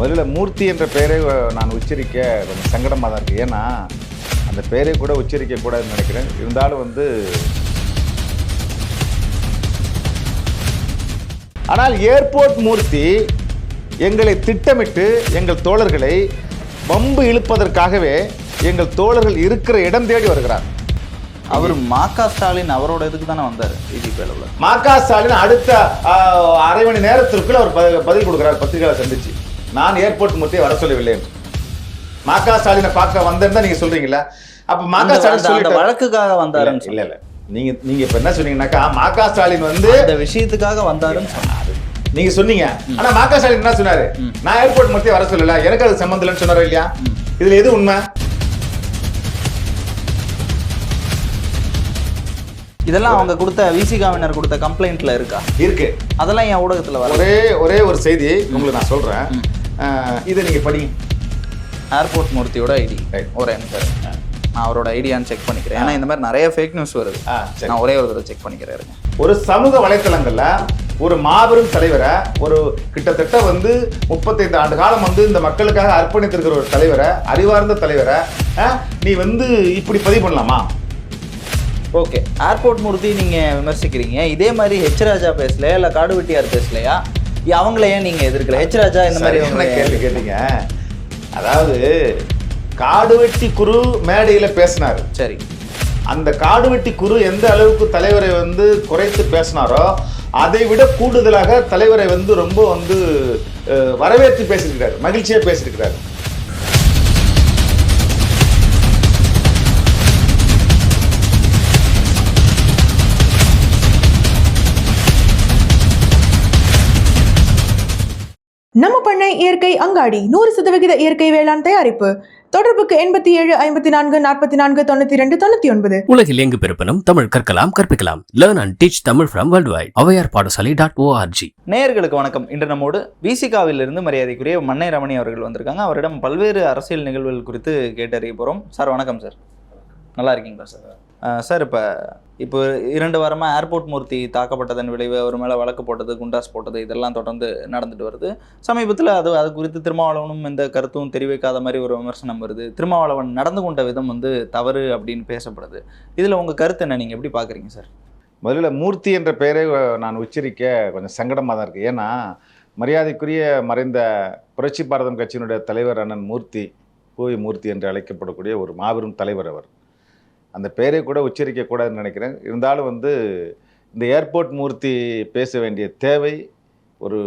முதல்ல மூர்த்தி என்ற பெயரை நான் உச்சரிக்க கொஞ்சம் சங்கடமாக தான் இருக்குது ஏன்னா அந்த பெயரை கூட உச்சரிக்க கூடாதுன்னு நினைக்கிறேன். இருந்தாலும் வந்து ஆனால் ஏர்போர்ட் மூர்த்தி எங்களை திட்டமிட்டு எங்கள் தோழர்களை வம்பு இழுப்பதற்காகவே எங்கள் தோழர்கள் இருக்கிற இடம் தேடி வருகிறார். அவர் மாக்கா ஸ்டாலின் அவரோட இதுக்கு தானே வந்தார் பிஜேபி அளவில் மாகா ஸ்டாலின் அடுத்த அரை மணி நேரத்திற்குள் அவர் பதில் கொடுக்கிறார் பத்திரிகையாளர் சந்திச்சு. நான் ஏர்போர்ட் மூர்த்தியை வர சொல்லவில்லை. என்று. மாகா ஸ்டாலினை பார்க்க வந்தேன்னு நீங்க சொல்றீங்களா அப்ப மாகா அந்த- ஸ்டாலின். வழக்குக்காக வந்தாருன்னு இல்ல இல்ல நீங்க நீங்க இப்ப என்ன சொன்னீங்கன்னாக்கா மாகா ஸ்டாலின் வந்து அந்த விஷயத்துக்காக வந்தாருன்னு சொன்னாரு. நீங்க சொன்னீங்க. ஆனா மாகா ஸ்டாலின் என்ன சொன்னாரு? நான் ஏர்போர்ட் மூர்த்தியை வர சொல்லல. எனக்கு அது சம்பந்தம் இல்லைன்னு சொன்னாரா இல்லையா? இதுல எது உண்மை? இதெல்லாம் அவங்க கொடுத்த விசிகாவினர் கொடுத்த கம்ப்ளைண்ட்ல இருக்கா? இருக்கு. அதெல்லாம் என் ஊடகத்துல வர ஒரே ஒரே ஒரு செய்தி உங்களுக்கு நான் சொல்றேன். இதை நீங்க படிங்க ஏர்போர்ட் மூர்த்தியோட ஐடி. ஒரே நிமிஷம் நான் அவரோட ஐடியான்னு செக் பண்ணிக்கிறேன். ஏன்னா இந்த மாதிரி நிறைய ஃபேக் நியூஸ் வருது. நான் ஒரே ஒரு தடவை செக் பண்ணிக்கிறேன். ஒரு சமூக வலைத்தளங்கள்ல ஒரு மாபெரும் தலைவரை ஒரு கிட்டத்தட்ட வந்து முப்பத்தைந்து ஆண்டு காலம் வந்து இந்த மக்களுக்காக அர்ப்பணித்திருக்கிற ஒரு தலைவரை அறிவார்ந்த தலைவரை நீ வந்து இப்படி பதிவு பண்ணலாமா? ஓகே ஏர்போர்ட் மூர்த்தி நீங்க விமர்சிக்கிறீங்க. இதே மாதிரி ஹெச் ராஜா பேசலையா? இல்ல காடு வெட்டியார் பேசலையா? அவங்கள ஏன் நீங்க எதிர்க்கல? ஹெச் ராஜா இந்த மாதிரி கேள்வி கேட்டீங்க? அதாவது காடு வெட்டி குரு மேடையில பேசினாரு. சரி. அந்த காடு வெட்டி குரு எந்த அளவுக்கு தலைவரை வந்து குறைத்து பேசினாரோ அதை விட கூடுதலாக தலைவரை வந்து ரொம்ப வந்து வரவேற்று பேசியிருக்கிறார் மகிழ்ச்சியா பேசியிருக்கிறார். பண்ணை இயற்கை அங்காடி. நூறு சதவிகித இயற்கை வேளாண் தயாரிப்பு. தொடர்புக்கு எண்பத்தி ஏழு ஐம்பத்தி நான்கு நாற்பத்தி நான்கு தொண்ணூத்தி ரெண்டு தொண்ணூத்தி ஒன்பது. உலகில் எங்கு பிறப்பினும் தமிழ் கற்கலாம் கற்பிக்கலாம். Learn and teach Tamil from world wide Avvaiyar Padasalai dot O R G நேயர்களுக்கு வணக்கம். இன்று நம்மோடு விசிகாவிலிருந்து மரியாதைக்குரிய மன்னை ரமணி அவர்கள் வந்திருக்காங்க. அவரிடம் பல்வேறு அரசியல் நிகழ்வுகள் குறித்து கேட்டறிய போகிறோம் சார் வணக்கம் சார். நல்லா இருக்கீங்களா சார்? சார் இப்போ இப்போ இரண்டு வாரமாக ஏர்போர்ட் மூர்த்தி தாக்கப்பட்டதன் விளைவு அவர் மேலே வழக்கு போட்டது குண்டாஸ் போட்டது இதெல்லாம் தொடர்ந்து நடந்துட்டு வருது. சமீபத்தில் அது அது குறித்து திருமாவளவனும் எந்த கருத்தும் தெரிவிக்காத மாதிரி ஒரு விமர்சனம் வருது. திருமாவளவன் நடந்து கொண்ட விதம் வந்து தவறு அப்படின்னு பேசப்படுது. இதில் உங்கள் கருத்து என்ன? நீங்கள் எப்படி பார்க்குறீங்க சார்? முதல்ல மூர்த்தி என்ற பெயரை நான் உச்சரிக்க கொஞ்சம் சங்கடமாக தான் இருக்குது ஏன்னா மரியாதைக்குரிய மறைந்த புரட்சி பாரதம் கட்சியினுடைய தலைவர் அண்ணன் மூர்த்தி கோவி மூர்த்தி என்று அழைக்கப்படக்கூடிய ஒரு மாபெரும் தலைவர் அவர். அந்த பேரை கூட உச்சரிக்கக்கூடாதுன்னு நினைக்கிறேன். இருந்தாலும் வந்து இந்த ஏர்போர்ட் மூர்த்தி பேச வேண்டிய தேவை ஒரு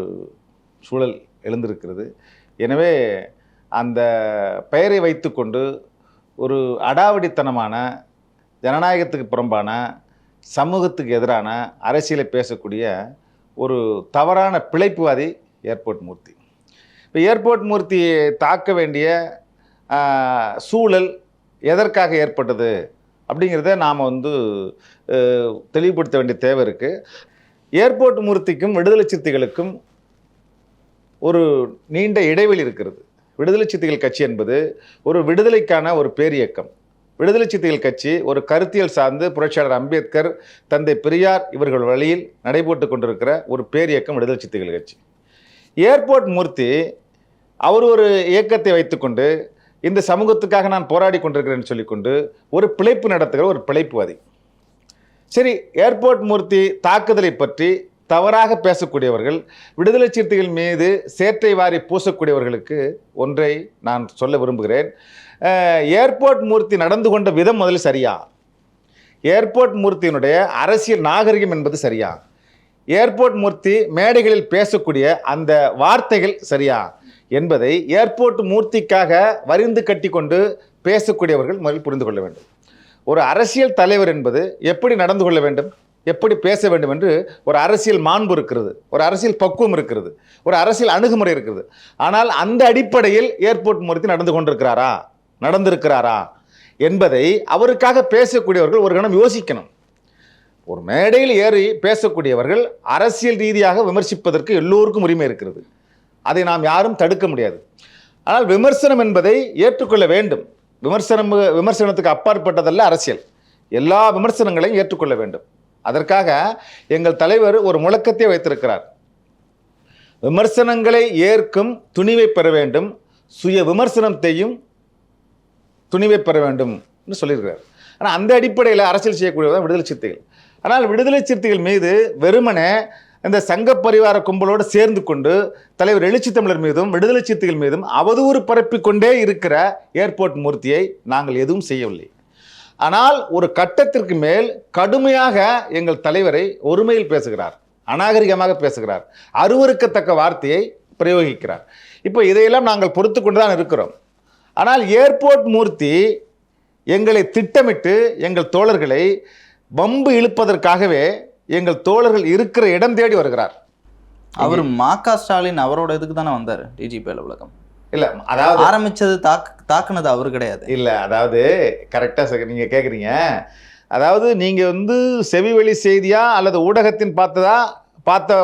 சூழல் எழுந்திருக்கிறது. எனவே அந்த பெயரை வைத்துக்கொண்டு ஒரு அடாவடித்தனமான ஜனநாயகத்துக்கு புறம்பான சமூகத்துக்கு எதிரான அரசியலை பேசக்கூடிய ஒரு தவறான பிழைப்புவாதி ஏர்போர்ட் மூர்த்தி. இப்போ ஏர்போர்ட் மூர்த்தியை தாக்க வேண்டிய சூழல் எதற்காக ஏற்பட்டது? அப்படிங்கிறத நாம் வந்து தெளிவுபடுத்த வேண்டிய தேவை இருக்குது ஏர்போர்ட் மூர்த்திக்கும் விடுதலை சிறுத்தைகளுக்கும் ஒரு நீண்ட இடைவெளி இருக்கிறது. விடுதலை சிறுத்தைகள் கட்சி என்பது ஒரு விடுதலைக்கான ஒரு பேரியக்கம். விடுதலை சிறுத்தைகள் கட்சி ஒரு கருத்தியல் சார்ந்து புரட்சியாளர் அம்பேத்கர் தந்தை பெரியார் இவர்கள் வழியில் நடைபெற்று கொண்டிருக்கிற ஒரு பேரியக்கம் விடுதலை சிறுத்தைகள் கட்சி. ஏர்போர்ட் மூர்த்தி அவர் ஒரு இயக்கத்தை வைத்துக்கொண்டு இந்த சமூகத்துக்காக நான் போராடி கொண்டிருக்கிறேன்னு சொல்லிக்கொண்டு ஒரு பிழைப்பு நடத்துகிற ஒரு பிழைப்புவாதி. சரி ஏர்போர்ட் மூர்த்தி தாக்குதலை பற்றி தவறாக பேசக்கூடியவர்கள் விடுதலை சிறுத்தைகள் மீது சேற்றை வாரி பூசக்கூடியவர்களுக்கு ஒன்றை நான் சொல்ல விரும்புகிறேன். ஏர்போர்ட் மூர்த்தி நடந்து கொண்ட விதம் முதல்ல சரியா? ஏர்போர்ட் மூர்த்தியினுடைய அரசியல் நாகரிகம் என்பது சரியா? ஏர்போர்ட் மூர்த்தி மேடைகளில் பேசக்கூடிய அந்த வார்த்தைகள் சரியா? என்பதை ஏர்போர்ட் மூர்த்திக்காக வரிந்து கட்டிக்கொண்டு பேசக்கூடியவர்கள் முதலில் புரிந்து கொள்ள வேண்டும். ஒரு அரசியல் தலைவர் என்பது எப்படி நடந்து கொள்ள வேண்டும்? எப்படி பேச வேண்டும் என்று ஒரு அரசியல் மாண்பு இருக்கிறது ஒரு அரசியல் பக்குவம் இருக்கிறது ஒரு அரசியல் அணுகுமுறை இருக்கிறது. ஆனால் அந்த அடிப்படையில் ஏர்போர்ட் மூர்த்தி நடந்து கொண்டிருக்கிறாரா? நடந்திருக்கிறாரா? என்பதை அவருக்காக பேசக்கூடியவர்கள் ஒரு கணம் யோசிக்கணும். ஒரு மேடையில் ஏறி பேசக்கூடியவர்கள் அரசியல் ரீதியாக விமர்சிப்பதற்கு எல்லோருக்கும் உரிமை இருக்கிறது. அதை நாம் யாரும் தடுக்க முடியாது. ஆனால் விமர்சனம் என்பதை ஏற்றுக்கொள்ள வேண்டும். விமர்சனம் விமர்சனத்துக்கு அப்பாற்பட்டதல்ல அரசியல். எல்லா விமர்சனங்களையும் ஏற்றுக்கொள்ள வேண்டும். அதற்காக எங்கள் தலைவர் ஒரு முழக்கத்தை வைத்திருக்கிறார். விமர்சனங்களை ஏற்கும் துணிவை பெற வேண்டும். சுய விமர்சனத்தையும் துணிவை பெற வேண்டும் என்று சொல்லியிருக்கிறார். ஆனால் அந்த அடிப்படையில் அரசியல் செய்யக்கூடியதான் விடுதலை சிறுத்தைகள். ஆனால் விடுதலை சிறுத்தைகள் மீது வெறுமனே இந்த சங்க பரிவார கும்பலோடு சேர்ந்து கொண்டு தலைவர் எழுச்சி தமிழர் மீதும் விடுதலை சிறுத்தைகள் மீதும் அவதூறு பரப்பிக்கொண்டே இருக்கிற ஏர்போர்ட் மூர்த்தியை நாங்கள் எதுவும் செய்யவில்லை. ஆனால் ஒரு கட்டத்திற்கு மேல் கடுமையாக எங்கள் தலைவரை ஒருமையில் பேசுகிறார் அநாகரிகமாக பேசுகிறார் அருவருக்கத்தக்க வார்த்தையை பிரயோகிக்கிறார். இப்போ இதையெல்லாம் நாங்கள் பொறுத்து கொண்டு தான் இருக்கிறோம். ஆனால் ஏர்போர்ட் மூர்த்தி எங்களை திட்டமிட்டு எங்கள் தோழர்களை வம்பு இழுப்பதற்காகவே எங்கள் தோழர்கள் இருக்கிற இடம் தேடி வருகிறார். அவர் மா க ஸ்டாலின் அவரோட இதுக்கு தானே வந்தார் டிஜிபி அலுவலகம் இல்ல அதாவது ஆரம்பிச்சது தாக்கு தாக்குனது அவர் கிடையாது. இல்ல அதாவது கரெக்டா நீங்க கேக்குறீங்க. அதாவது நீங்க வந்து செவிவழி செய்தியா அல்லது ஊடகத்தின் பார்த்ததா பார்த்த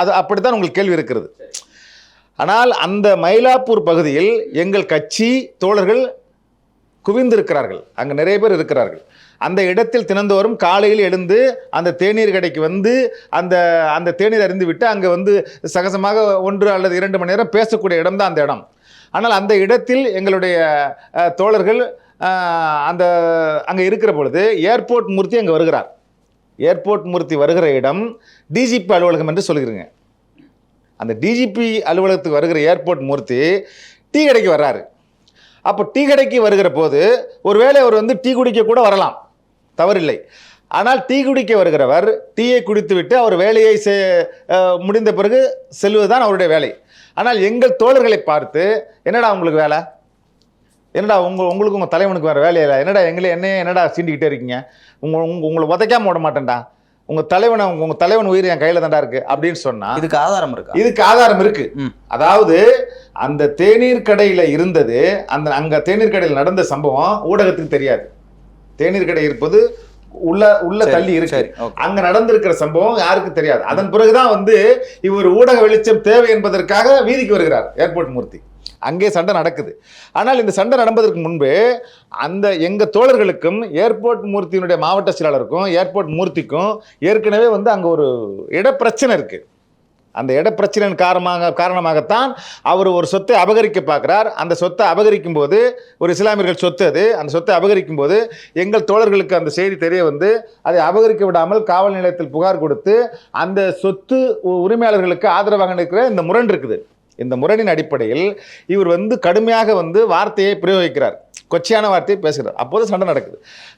அது அப்படித்தான் உங்களுக்கு கேள்வி இருக்கிறது. ஆனால் அந்த மயிலாப்பூர் பகுதியில் எங்கள் கட்சி தோழர்கள் குவிந்திருக்கிறார்கள். அங்கே நிறைய பேர் இருக்கிறார்கள். அந்த இடத்தில் தினந்தோறும் காலையில் எழுந்து அந்த தேநீர் கடைக்கு வந்து அந்த அந்த தேநீர் அறிந்து விட்டு அங்கே வந்து சகசமாக ஒன்று அல்லது இரண்டு மணி நேரம் பேசக்கூடிய இடம் தான் அந்த இடம். ஆனால் அந்த இடத்தில் எங்களுடைய தோழர்கள் அந்த அங்கே இருக்கிற பொழுது ஏர்போர்ட் மூர்த்தி அங்கே வருகிறார். ஏர்போர்ட் மூர்த்தி வருகிற இடம் டிஜிபி அலுவலகம் என்று சொல்கிறீங்க. அந்த டிஜிபி அலுவலகத்துக்கு வருகிற ஏர்போர்ட் மூர்த்தி டீ கடைக்கு வர்றாரு. அப்போ டீ கடைக்கு வருகிற போது ஒருவேளை அவர் வந்து டீ குடிக்க கூட வரலாம். தவறில்லை. ஆனால் டீ குடிக்க வருகிறவர் டீயை குடித்துவிட்டு அவர் வேலையை செ- முடிந்த பிறகு செல்வதுதான் அவருடைய வேலை. ஆனால் எங்கள் தோழர்களை பார்த்து என்னடா உங்களுக்கு வேலை? என்னடா உங்க உங்களுக்கு உங்கள் தலைவனுக்கு வேறு வேலையில்லை என்னடா எங்களே என்னையே என்னடா சீண்டிக்கிட்டே இருக்கீங்க? உங்க உங்க உங்களை உதைக்காம விட மாட்டேன்டா. உங்கள் தலைவனை உங்கள் தலைவன் உயிர் என் கையில் தான்டா இருக்கு. அப்படின்னு சொன்னால் இதுக்கு ஆதாரம் இருக்கா? இதுக்கு ஆதாரம் இருக்கு. ம். அதாவது அந்த தேநீர் கடையில இருந்தது அந்த அங்க தேநீர் கடையில் நடந்த சம்பவம் ஊடகத்துக்கு தெரியாது. தேநீர் கடை இருப்பது உள்ள உள்ள தள்ளி இருக்கு. அங்க நடந்திருக்கிற சம்பவம் யாருக்கு தெரியாது. அதன் பிறகுதான் வந்து இவர் ஊடக வெளிச்சம் தேவை என்பதற்காக வீதிக்கு வருகிறார் ஏர்போர்ட் மூர்த்தி. அங்கே சண்டை நடக்குது. ஆனால் இந்த சண்டை நடப்பதற்கு முன்பு அந்த எங்க தோழர்களுக்கும் ஏர்போர்ட் மூர்த்தியினுடைய மாவட்ட செயலாளருக்கும் ஏர்போர்ட் மூர்த்திக்கும் ஏற்கனவே வந்து அங்க ஒரு இடப்பிரச்சனை இருக்கு. அந்த இட பிரச்சனையின் காரணமாக காரணமாகத்தான் அவர் ஒரு சொத்தை அபகரிக்க பார்க்குறார். அந்த சொத்தை அபகரிக்கும் போது ஒரு இஸ்லாமியர்கள் சொத்து அது. அந்த சொத்தை அபகரிக்கும் போது எங்கள் தோழர்களுக்கு அந்த செய்தி தெரிய வந்து அதை அபகரிக்க விடாமல் காவல் நிலையத்தில் புகார் கொடுத்து அந்த சொத்து உரிமையாளர்களுக்கு ஆதரவாக நிற்கிற இந்த முரண் இருக்குது. இந்த முரணின் அடிப்படையில் இவர் வந்து கடுமையாக வந்து வார்த்தையை பிரயோகிக்கிறார். கொச்சையான வார்த்தையை பேசுகிறார். அப்போது சண்டை நடக்குது.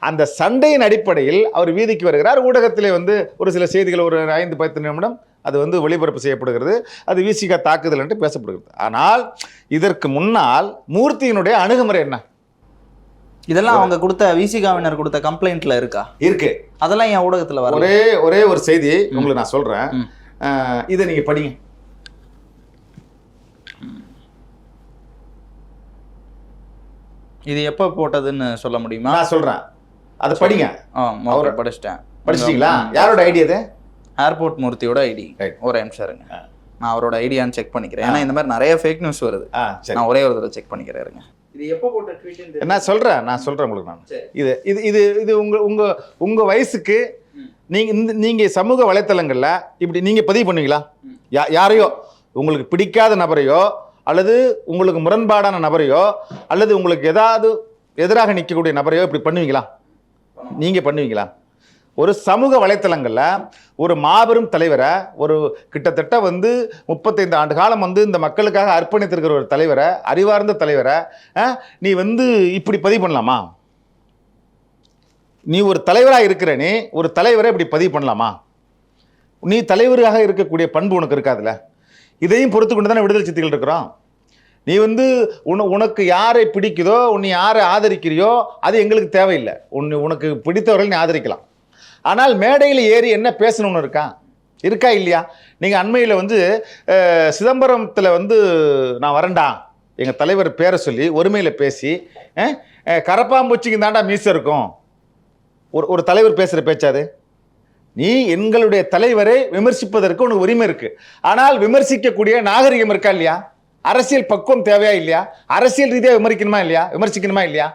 அந்த சண்டையின் அடிப்படையில் அவர் வீதிக்கு வருகிறார். ஊடகத்திலே வந்து ஒரு சில செய்திகள் ஒரு ஐந்து பத்து நிமிடம் அது வந்து ஒளிபரப்பு செய்யப்படுகிறது. அது விசிகா தாக்குதல் என்று பேசப்படுகிறது. ஆனால் இதற்கு முன்னால் மூர்த்தியினுடைய அணுகுமுறை என்ன? இதெல்லாம் அவங்க கொடுத்த விசிகாவினர் கொடுத்த கம்ப்ளைண்ட்ல இருக்கா? இருக்கு. அதெல்லாம் என் ஊடகத்துல வர ஒரே ஒரே ஒரு செய்தி உங்களுக்கு நான் சொல்றேன். இதை நீங்க படிங்க. இது எப்போ போட்டதுன்னு சொல்ல முடியுமா? நான் சொல்றேன். அதை படிங்க. ஆ படிச்சிட்டேன். படிச்சிட்டீங்களா? யாரோட ஐடியா இது ஏர்போர்ட் மூர்த்தியோட ஐடி. ஒரு நிமிஷம் இருங்க. நான் அவரோட ஐடியான்னு செக் பண்ணிக்கிறேன். ஏன்னா இந்த மாதிரி நிறைய ஃபேக் நியூஸ் வருது. ஆ சரி. நான் ஒரே ஒரு தடவை செக் பண்ணிக்கிறேன் இருங்க. இது எப்போ போட்ட ட்வீட் நான் சொல்றேன் நான் சொல்றேன் உங்களுக்கு நான். இது இது இது இது உங்க உங்க உங்க வயசுக்கு ம். நீங்க இந்த நீங்க சமூக வலைத்தளங்கள்ல இப்படி நீங்க பதிவு பண்ணுவீங்களா. யா யாரையோ? உங்களுக்கு பிடிக்காத நபரையோ? அல்லது உங்களுக்கு முரண்பாடான நபரையோ? அல்லது உங்களுக்கு ஏதாவது எதிராக நிற்கக்கூடிய நபரையோ இப்படி பண்ணுவீங்களா? நீங்க பண்ணுவீங்களா? ஒரு சமூக வலைத்தளங்களில் ஒரு மாபெரும் தலைவரை ஒரு கிட்டத்தட்ட வந்து முப்பத்தைந்து ஆண்டு காலம் வந்து இந்த மக்களுக்காக அர்ப்பணித்திருக்கிற ஒரு தலைவரை அறிவார்ந்த தலைவரை நீ வந்து இப்படி பதிவு பண்ணலாமா? நீ ஒரு தலைவராக இருக்கிற நீ ஒரு தலைவரை இப்படி பதிவு பண்ணலாமா? நீ தலைவராக இருக்கக்கூடிய பண்பு உனக்கு இருக்காதுல்ல. இதையும் பொறுத்து கொண்டு தானே விடுதலை சித்திகள் இருக்கிறோம். நீ வந்து உன உனக்கு யாரை பிடிக்குதோ உன்னை யாரை ஆதரிக்கிறியோ அது எங்களுக்கு தேவையில்லை. உன் உனக்கு பிடித்தவர்கள் நீ ஆதரிக்கலாம். ஆனால் மேடையில் ஏறி என்ன பேசணும்னு இருக்கா? இருக்கா இல்லையா? நீங்கள் அண்மையில் வந்து சிதம்பரத்தில் வந்து நான் வரேன்டா. எங்கள் தலைவர் பேரை சொல்லி ஒருமையில் பேசி கரப்பாம்பூச்சிக்கு தாண்டா மீச இருக்கும். ஒரு ஒரு தலைவர் பேசுகிற பேச்சாது நீ எங்களுடைய தலைவரை விமர்சிப்பதற்கு உனக்கு உரிமை இருக்கு. ஆனால் விமர்சிக்கக்கூடிய நாகரிகம் இருக்கா இல்லையா? அரசியல் பக்குவம் தேவையா இல்லையா? அரசியல் ரீதியாக விமர்சிக்கணுமா இல்லையா? விமர்சிக்கணுமா இல்லையா?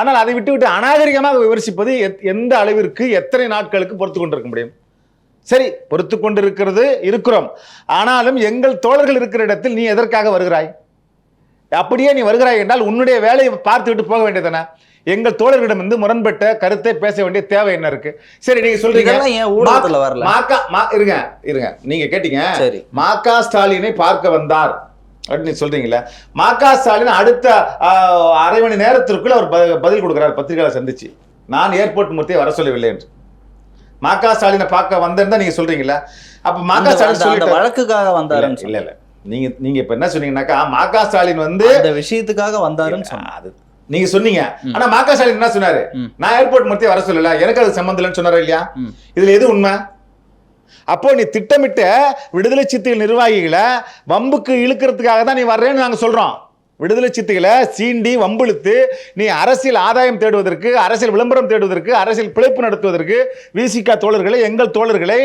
ஆனால் அதை விட்டு விட்டு அநாகரிகமாக விமர்சிப்பது எந்த அளவிற்கு எத்தனை நாட்களுக்கு பொறுத்து கொண்டிருக்க முடியும்? சரி பொறுத்து கொண்டு இருக்கிறது இருக்கிறோம். ஆனாலும் எங்கள் தோழர்கள் இருக்கிற இடத்தில் நீ எதற்காக வருகிறாய்? அப்படியே நீ வருகிறாய் என்றால் உன்னுடைய வேலையை பார்த்து விட்டு போக வேண்டியதானே எங்கள் தோழர்களிடம் வந்து முரண்பட்ட கருத்தை பேச வேண்டிய தேவை என்ன இருக்கு? சரி நீங்க சொல்றீங்க. ஊடகத்துல வரல? மாக்கா இருங்க இருங்க. நீங்க கேட்டீங்க. சரி. மாக்கா ஸ்டாலினை பார்க்க வந்தார். அப்படின்னு சொல்றீங்களா மாக்கா ஸ்டாலின் அடுத்த அரை மணி நேரத்திற்குள்ள அவர் பதில் கொடுக்கிறார் பத்திரிகையாளர் சந்திச்சு. நான் ஏர்போர்ட் மூர்த்தியை வர சொல்லவில்லை என்று. மாக்கா ஸ்டாலினை பார்க்க வந்தேன்னு நீங்க சொல்றீங்களா அப்ப அந்த- ஸ்டாலின் வழக்குக்காக வந்தாருன்னு இல்ல. இல்ல நீங்க நீங்க இப்ப என்ன சொன்னீங்கன்னாக்கா மாக்கா ஸ்டாலின் வந்து அந்த விஷயத்துக்காக வந்தாருன்னு அது நீங்க சொன்னீங்க. ஆனா மாக்கா ஸ்டாலின் என்ன சொன்னாரு. நான் ஏர்போர்ட் மூர்த்தியை வர சொல்லல. எனக்கு அது சம்பந்தம் இல்லைன்னு சொன்னாரா இல்லையா. இதுல எது உண்மை? அப்போ நீ திட்டமிட்ட விடுதலை சித்திகள் நிர்வாகிகளை வம்புக்கு இழுக்கிறதுக்காக தான் நீ வர்றேன்னு நாங்கள் சொல்கிறோம் விடுதலை சித்திகளை சீண்டி வம்பிழுத்து நீ அரசியல் ஆதாயம் தேடுவதற்கு அரசியல் விளம்பரம் தேடுவதற்கு அரசியல் பிழைப்பு நடத்துவதற்கு விசிகா தோழர்களை எங்கள் தோழர்களை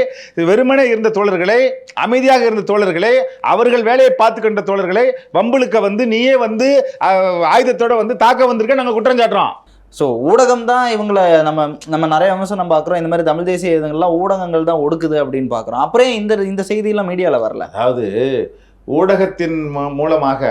வெறுமனே இருந்த தோழர்களை அமைதியாக இருந்த தோழர்களை அவர்கள் வேலையை பார்த்துக்கின்ற தோழர்களை வம்பிழுக்க வந்து நீயே வந்து ஆயுதத்தோடு ஆயுதத்தோட வந்து தாக்க வந்திருக்க நாங்கள் குற்றம் சாட்டுறோம். ஸோ ஊடகம் தான் இவங்களை நம்ம நம்ம நிறைய விமர்சனம் பார்க்குறோம். இந்த மாதிரி தமிழ் தேசிய இதுங்கள்லாம் ஊடகங்கள் தான் ஒடுக்குது அப்படின்னு பார்க்குறோம். அப்புறம் இந்த இந்த செய்தியெல்லாம் மீடியாவில் வரல. அதாவது ஊடகத்தின் மூலமாக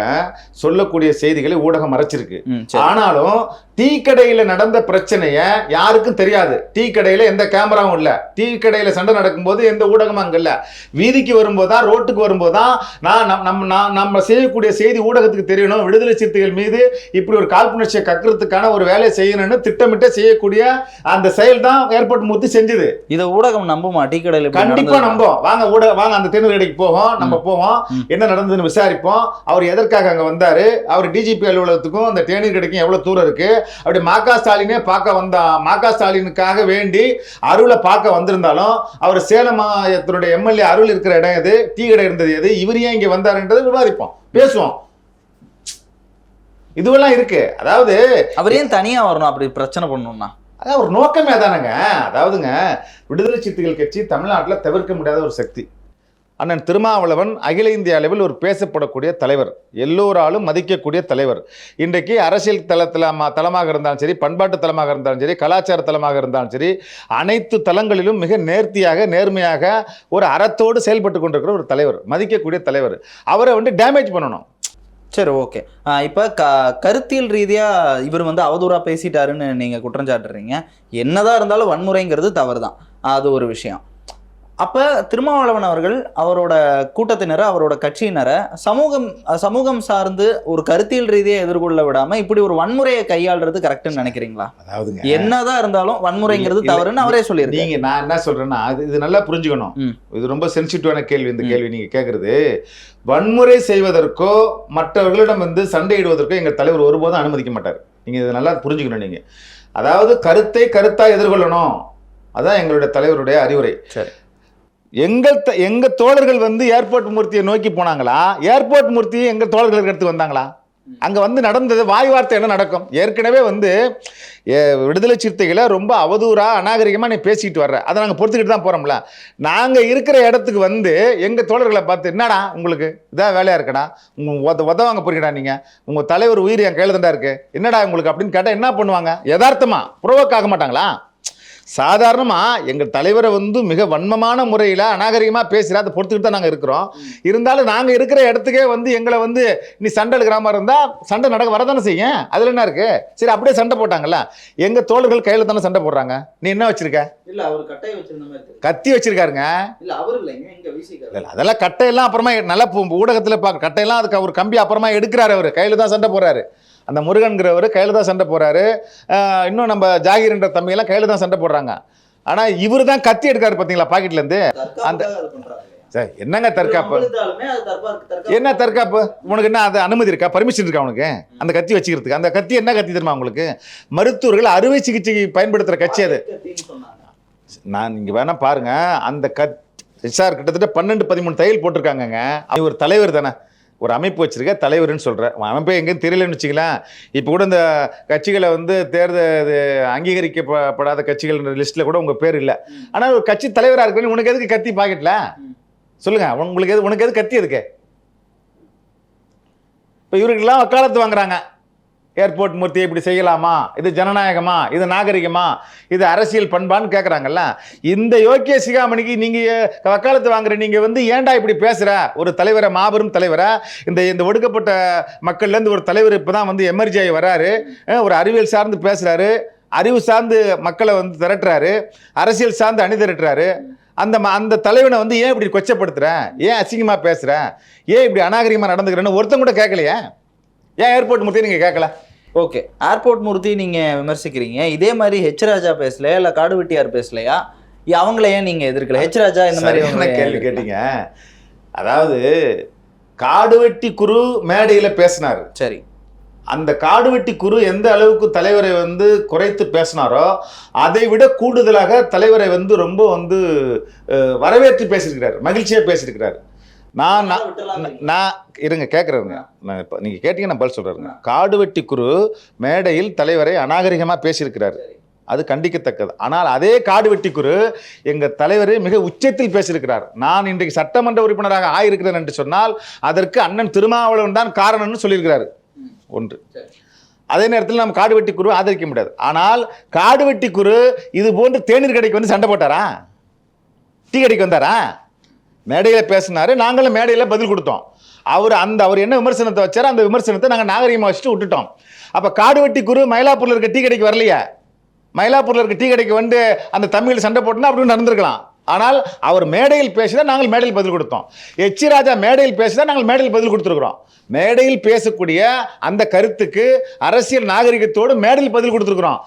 சொல்லக்கூடிய செய்திகளை ஊடகம் மறைச்சிருக்கு. ஆனாலும் டீ கடையில நடந்த பிரச்சனைய யாருக்கும் தெரியாது. டீ கடையில எந்த கேமராவும் இல்ல. டீ கடையில சண்டை நடக்கும்போது எந்த ஊடகமும் அங்க இல்ல. வீதிக்கு வரும்போது தான் ரோட்டுக்கு வரும்போது தான் நான் நம்- நம்ம நான் நம்ம செய்யக்கூடிய செய்தி ஊடகத்துக்கு தெரியணும். விடுதலை சிறுத்தைகள் மீது இப்படி ஒரு காழ்ப்புணர்ச்சியை கக்கிறதுக்கான ஒரு வேலையை செய்யணும்னு திட்டமிட்டு செய்யக்கூடிய அந்த செயல் தான் ஏர்போர்ட் மூர்த்தி செஞ்சது. இதை ஊடகம் நம்புமா? டீ கடையில் கண்டிப்பா? நம்போம். வாங்க ஊட வாங்க அந்த தேர்தல் கடைக்கு போவோம். நம்ம போவோம். என்ன நடந்ததுன்னு விசாரிப்போம். அவர் எதற்காக அங்க வந்தாரு? அவர் டிஜிபி அலுவலகத்துக்கும் அந்த தேநீர் கடைக்கும் எவ்வளவு தூரம் இருக்கு? அப்படி மாக்கா ஸ்டாலினே பார்க்க வந்தா மாக்கா ஸ்டாலினுக்காக வேண்டி அருளை பார்க்க வந்திருந்தாலும் அவர் சேலம் மாவட்டத்தினுடைய எம்எல்ஏ அருள் இருக்கிற இடம் எது? டீ கடை இருந்தது எது? இவர் ஏன் இங்க வந்தாருன்றதை விவாதிப்போம். பேசுவோம். இதுவெல்லாம் இருக்கு. அதாவது அவர் ஏன் தனியா வரணும்? அப்படி பிரச்சனை பண்ணணும்னா. அதான் ஒரு நோக்கமே தானேங்க. அதாவதுங்க விடுதலை சிறுத்தைகள் கட்சி தமிழ்நாட்டில் தவிர்க்க முடியாத ஒரு சக்தி. அண்ணன் திருமாவளவன் அகில இந்திய அளவில் ஒரு பேசப்படக்கூடிய தலைவர். எல்லோராலும் மதிக்கக்கூடிய தலைவர். இன்றைக்கு அரசியல் தளத்தில் தளமாக இருந்தாலும் சரி பண்பாட்டு தளமாக இருந்தாலும் சரி கலாச்சார தளமாக இருந்தாலும் சரி அனைத்து தளங்களிலும் மிக நேர்த்தியாக நேர்மையாக ஒரு அறத்தோடு செயல்பட்டு கொண்டிருக்கிற ஒரு தலைவர் மதிக்கக்கூடிய தலைவர். அவரை வந்து டேமேஜ் பண்ணணும். சரி ஓகே இப்போ க கருத்தியல் ரீதியாக இவர் வந்து அவதூறாக பேசிட்டாருன்னு நீங்கள் குற்றம் சாட்டுறீங்க. என்னதான் இருந்தாலும் வன்முறைங்கிறது தவறு தான் அது ஒரு விஷயம். அப்போ திருமாவளவன் அவர்கள் அவரோட கூட்டத்தினரை அவரோட கட்சியினரை சமூகம் சமூகம் சார்ந்து ஒரு கருத்தியல் ரீதியாக எதிர்கொள்ள விடாமல் இப்படி ஒரு வன்முறையை கையாளுறது கரெக்டுன்னு நினைக்கிறீங்களா? அதாவதுங்க. என்னதான் இருந்தாலும் வன்முறைங்கிறது தவறுன்னு அவரே சொல்லியிருக்காரு. நீங்க நான் என்ன சொல்றேன்னா அது இது நல்லா புரிஞ்சுக்கணும். இது ரொம்ப சென்சிட்டிவான கேள்வி இந்த. கேள்வி நீங்க கேக்குறது. வன்முறை செய்வதற்கோ மற்றவர்களிடம் வந்து சண்டையிடுவதற்கோ எங்க தலைவர் ஒருபோதும் அனுமதிக்க மாட்டார். நீங்க இதை நல்லா புரிஞ்சுக்கணும் நீங்க. அதாவது கருத்தை கருத்தா எதிர்கொள்ளணும். அதான் எங்களுடைய தலைவருடைய அறிவுரை. சரி. எங்கள் த- தோழர்கள் வந்து ஏர்போர்ட் மூர்த்தியை நோக்கி போனாங்களா? ஏர்போர்ட் மூர்த்தி எங்கள் தோழர்களுக்கு எடுத்து வந்தாங்களா? அங்கே வந்து நடந்தது வாய் வார்த்தை என்ன நடக்கும்? ஏற்கனவே வந்து ஏ, விடுதலை சிறுத்தைகளை ரொம்ப அவதூறாக அநாகரிகமாக நீ பேசிக்கிட்டு வர்ற. அதை நாங்கள் பொறுத்துக்கிட்டு தான் போகிறோம்ல நாங்கள் இருக்கிற இடத்துக்கு வந்து எங்கள் தோழர்களை பார்த்து என்னடா உங்களுக்கு? இதான் வேலையாக இருக்கடா? உங்கள் உத உதவாங்க போறீங்கடா நீங்கள் உங்கள் தலைவர் உயிர் என் கையில் தான்டா இருக்குது என்னடா உங்களுக்கு? அப்படின்னு கேட்டால் என்ன பண்ணுவாங்க? யதார்த்தமாக ப்ரோவோக் ஆக மாட்டாங்களா? சாதாரணமா எங்க தலைவரை வந்து மிக வன்மமான முறையில அநாகரிகமா பேசுற அதை பொறுத்துக்கிட்டு தான் நாங்க இருக்கிறோம். இருந்தாலும் நாங்க இருக்கிற இடத்துக்கே வந்து எங்களை வந்து நீ சண்டை எடுக்கிற மாதிரி இருந்தா சண்டை நடக்க வரதானே செய்யும்? அதுல என்ன இருக்கு? சரி அப்படியே சண்டை போட்டாங்கல்ல. எங்க தோழர்கள் கையில தானே சண்டை போடுறாங்க? நீ என்ன வச்சிருக்க? இல்ல அவர் வச்சிருந்த கத்தி வச்சிருக்காருங்க. இல்ல அவர் இல்லைங்க இங்க இல்ல, இல்ல, அதெல்லாம் கட்டையெல்லாம் அப்புறமா நல்லா ஊடகத்துல பார்க்க கட்டையெல்லாம் அதுக்கு அவர் கம்பி அப்புறமா எடுக்கிறாரு அவர். கையில தான் சண்டை போறாரு அந்த முருகன்கிறவர் கையில தான் சண்டை ஆஹ் இன்னும் நம்ம ஜாகிர்ன்ற தம்பியெல்லாம் கையில தான் சண்டை போடுறாங்க. ஆனா இவரு தான் கத்தி எடுக்காரு பாத்தீங்களா பாக்கெட்ல இருந்து அந்த- சரி என்னங்க தற்காப்பு? என்ன தற்காப்பு? உனக்கு என்ன அது அனுமதி இருக்கா? பர்மிஷன் இருக்கா உனக்கு? அந்த கத்தி வச்சுக்கிறதுக்கு. அந்த கத்தி என்ன கத்தி தெரியுமா உங்களுக்கு? மருத்துவர்கள் அறுவை சிகிச்சைக்கு பயன்படுத்துற கட்சி அது. நான் இங்க வேணா பாருங்க. அந்த கத் சார் கிட்டத்தட்ட பன்னெண்டு பதிமூணு தையல் போட்டிருக்காங்கங்க. அது ஒரு தலைவர் தானே. ஒரு அமைப்பு வச்சிருக்க தலைவர்னு சொல்கிறேன் அமைப்பே எங்கேயும் தெரியலன்னு வச்சுக்கலாம் இப்போ கூட இந்த கட்சிகளை வந்து தேர்தல் அங்கீகரிக்கப்படாத கட்சிகள் லிஸ்ட்டில் கூட உங்கள் பேர் இல்லை. ஆனால் ஒரு கட்சி தலைவராக இருக்கணும் உனக்கு எதுக்கு கத்தி பாக்கெட்டில் ம். சொல்லுங்க உங்களுக்கு எது உனக்கு எது கத்தி எதுக்கு? இப்போ இவருக்கெல்லாம் வக்காலத்து வாங்குறாங்க. ஏர்போர்ட் மூர்த்தியை இப்படி செய்யலாமா? இது ஜனநாயகமா? இது நாகரிகமா? இது அரசியல் பண்பான்னு கேட்குறாங்கல்ல இந்த யோக்கிய சிகாமணிக்கு நீங்கள் வக்காலத்து வாங்குற நீங்கள் வந்து ஏன்டா இப்படி பேசுகிற ஒரு தலைவரை மாபெரும் தலைவரை? இந்த இந்த ஒடுக்கப்பட்ட மக்கள்லேருந்து ஒரு தலைவர் இப்போ தான் வந்து எமர்ஜி ஆகி வராரு. ஒரு அறிவியல் சார்ந்து பேசுகிறாரு அறிவு சார்ந்து மக்களை வந்து திரட்டுறாரு. அரசியல் சார்ந்து அணி திரட்டுறாரு. அந்த ம- அந்த தலைவனை வந்து ஏன் இப்படி கொச்சப்படுத்துகிறேன் ஏன் அசிங்கமாக பேசுகிறேன் ஏன் இப்படி அநாகரிகமாக நடந்துக்கிறேன்னு ஒருத்தன் கூட கேட்கலையே ஏன் ஏர்போர்ட் மட்டும் நீங்கள் கேட்கல ஓகே. ஏர்போர்ட் மூர்த்தி நீங்க விமர்சிக்கிறீங்க. இதே மாதிரி ஹெச் ராஜா பேசலையா? இல்ல காடு வெட்டியார் பேசலையா அவங்கள ஏன் நீங்க எதிர்க்கல? ஹெச் ராஜா இந்த மாதிரி கேள்வி? கேட்டீங்க. அதாவது காடுவெட்டி குரு மேடையில் பேசினார். சரி. அந்த காடுவெட்டி குரு எந்த அளவுக்கு தலைவரை வந்து குறைத்து பேசினாரோ அதை விட கூடுதலாக தலைவரை வந்து ரொம்ப வந்து வரவேற்று பேசியிருக்கிறார். மகிழ்ச்சியாக பேசியிருக்கிறார். நான் நான்- இருங்க கேட்குறேங்க நான் இப்போ நீங்கள் கேட்டீங்க நான் பதில் சொல்கிறேங்க காடுவெட்டி குரு மேடையில் தலைவரை அநாகரிகமாக பேசியிருக்கிறார். அது கண்டிக்கத்தக்கது. ஆனால் அதே காடுவெட்டி குரு எங்கள் தலைவரை மிக உச்சத்தில் பேசியிருக்கிறார். நான் இன்றைக்கு சட்டமன்ற உறுப்பினராக ஆயிருக்கிறேன் என்று சொன்னால் அதற்கு அண்ணன் திருமாவளவன் தான் காரணம்னு சொல்லியிருக்கிறார். ஒன்று. அதே நேரத்தில் நம்ம காடு வெட்டி குரு ஆதரிக்க முடியாது. ஆனால் காடு வெட்டி குரு இது போன்று தேநீர் கடைக்கு வந்து சண்டை போட்டாரா? டீ கடைக்கு வந்தாரா? மேடையில் பேசினார். நாங்களும் மேடையில் பதில் கொடுத்தோம். அவர் அந்த அவர் என்ன விமர்சனத்தை வச்சாரோ அந்த விமர்சனத்தை நாங்கள் நாகரிகமாக வச்சுட்டு விட்டுட்டோம். அப்போ காடுவெட்டி குரு மயிலாப்பூரில் இருக்க டீ கடைக்கு வரலையே? மயிலாப்பூரில் இருக்க டீ கடைக்கு வந்து அந்த தமிழில் சண்டை போட்டுனா அப்படின்னு நடந்திருக்கலாம். ஆனால் அவர் மேடையில் பேசினா நாங்கள் மேடையில் பதில் கொடுத்தோம். எச்சி ராஜா மேடையில் பேசினா நாங்கள் மேடையில் பதில் கொடுத்துருக்குறோம். மேடையில் பேசக்கூடிய அந்த கருத்துக்கு அரசியல் நாகரிகத்தோடு மேடையில் பதில் கொடுத்துருக்குறோம்.